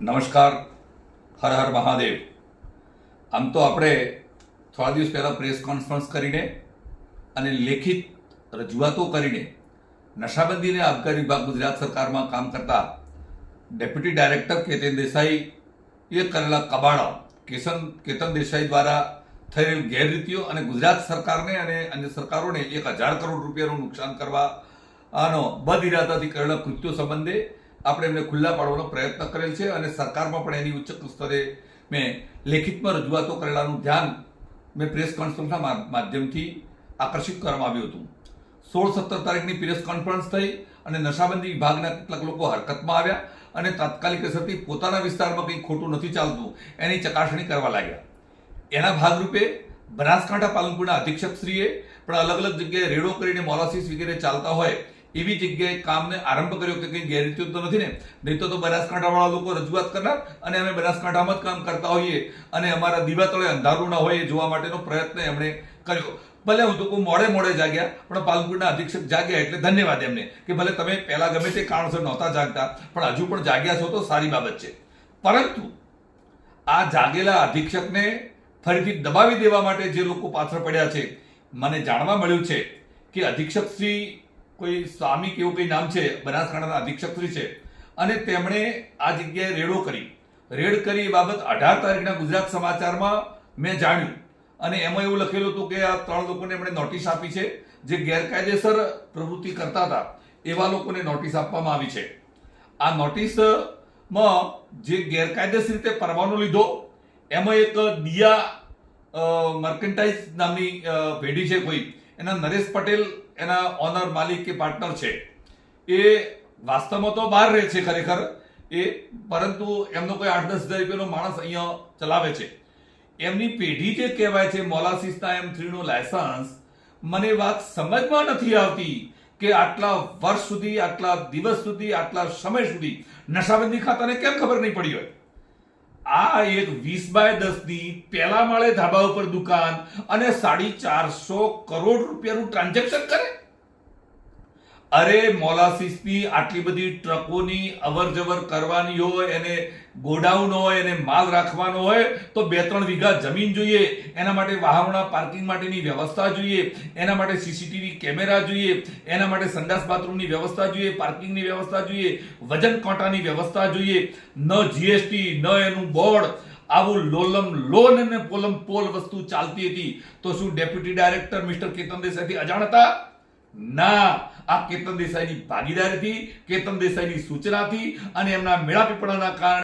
નમસ્કાર, હર હર મહાદેવ. આમ તો આપણે થોડા દિવસ પહેલાં પ્રેસ કોન્ફરન્સ કરીને અને લેખિત રજૂઆતો કરીને નશાબંધીને આબકારી વિભાગ ગુજરાત સરકારમાં કામ કરતા ડેપ્યુટી ડાયરેક્ટર કેતન દેસાઈ એ કરેલા કબાડા કેસન, કેતન દેસાઈ દ્વારા થયેલ ગેરરીતિઓ અને ગુજરાત સરકારને અને અન્ય સરકારોને એક હજાર કરોડ રૂપિયાનું નુકસાન કરવા આનો બદ ઇરાદાથી કરેલા કૃત્યો સંબંધે આપણે એમને ખુલ્લા પાડવાનો પ્રયત્ન કરેલ છે અને સરકારમાં પણ એની ઉચ્ચ સ્તરે મેં લેખિતમાં રજૂઆતો કરેલાનું ધ્યાન મેં પ્રેસ કોન્ફરન્સના માધ્યમથી આકર્ષિત કરવામાં આવ્યું હતું. સોળ સત્તર તારીખની પ્રેસ કોન્ફરન્સ થઈ અને નશાબંધી વિભાગના કેટલાક લોકો હરકતમાં આવ્યા અને તાત્કાલિક અસરથી પોતાના વિસ્તારમાં કંઈ ખોટું નથી ચાલતું એની ચકાસણી કરવા લાગ્યા. એના ભાગરૂપે બનાસકાંઠા પાલનપુરના અધિક્ષકશ્રીએ પણ અલગ અલગ જગ્યાએ રેડો કરીને મોલાસીસ વગેરે ચાલતા હોય એવી જગ્યાએ કામને આરંભ કર્યો કે કંઈ ગેરરીતિઓ તો નથી ને? નહીં તો બનાસકાંઠાવાળા લોકો રજૂઆત કરનાર અને અમે બનાસકાંઠામાં જ કામ કરતા હોઈએ અને અમારા દીવા તળે અંધારું ના હોય એ જોવા માટેનો પ્રયત્ન એમણે કર્યો. ભલે હું તો મોડે મોડે જાગ્યા, પણ પાલનપુરના અધિક્ષક જાગ્યા એટલે ધન્યવાદ એમને કે ભલે તમે પહેલા ગમે તે કારણસર નહોતા જાગતા, પણ હજુ પણ જાગ્યા છો તો સારી બાબત છે. પરંતુ આ જાગેલા અધિક્ષકને ફરીથી દબાવી દેવા માટે જે લોકો પાછળ પડ્યા છે, મને જાણવા મળ્યું છે કે અધિક્ષક શ્રી કોઈ સ્વામી કે એવું કંઈ નામ છે, બનાસકાંઠાના અધિક્ષક શ્રી છે, અને તેમણે આ જગ્યાએ રેડો કરી. રેડ કરી એ બાબત અઢાર તારીખના ગુજરાત સમાચારમાં મેં જાણ્યું. અને એમાં એવું લખેલું હતું કે આ ત્રણ લોકોને એમણે નોટિસ આપી છે, જે ગેરકાયદેસર પ્રવૃત્તિ કરતા હતા, એવા લોકોને નોટિસ આપવામાં આવી છે. આ નોટિસમાં જે ગેરકાયદેસર રીતે પરવાનો લીધો, એમાં એક દિયા મર્કન્ટાઇઝ નામની પેઢી છે કોઈ એના નરેશ પટેલ, એના ઓનર માલિક કે પાર્ટનર છે, એ વાસ્તવમાં તો બહાર રહે છે ખરેખર, એ પરંતુ એમનો કોઈ આઠ દસ હજાર રૂપિયાનો માણસ અહીંયા ચલાવે છે. એમની પેઢી જે કહેવાય છે, મોલાસિસના એમ થ્રીનું લાયસન્સ, મને વાત સમજમાં નથી આવતી કે આટલા વર્ષ સુધી, આટલા દિવસ સુધી, આટલા સમય સુધી નશાબંધી ખાતાને કેમ ખબર નહીં પડી હોય? આ એક વીસ બાય દસની પહેલા માળે ધાબા ઉપર દુકાન અને સાડી ચારસો કરોડ રૂપિયાનું ટ્રાન્ઝેક્શન કરે? અરે મોલાસીસની આટલી બધી ટ્રકોની અવર જવર કરવાની હોય, એને ગોડાઉન હોય, એને માલ રાખવાનો હોય, તો બે ત્રણ વીઘા જમીન જોઈએ, એના માટે વાહવણા પાર્કિંગ માટેની વ્યવસ્થા જોઈએ, એના માટે સીસીટીવી કેમેરા જોઈએ, એના માટે સંડાસ બાથરૂમની વ્યવસ્થા જોઈએ, પાર્કિંગની વ્યવસ્થા જોઈએ, વજન કોટાની વ્યવસ્થા જોઈએ, ન જીએસટી ન એનું બોર્ડ, આવું લોલમ લોન અને પોલમ પોલ વસ્તુ ચાલતી હતી. તો શું ડેપ્યુટી ડાયરેક્ટર મિસ્ટર કેતન દેસાઈથી અજાણ હતા? ના. આ કેતન દેસાઈની ભાગીદારીથી કેતન દેસાઈની સૂચનાથી અને એમના મેળા પીપળાના કારણે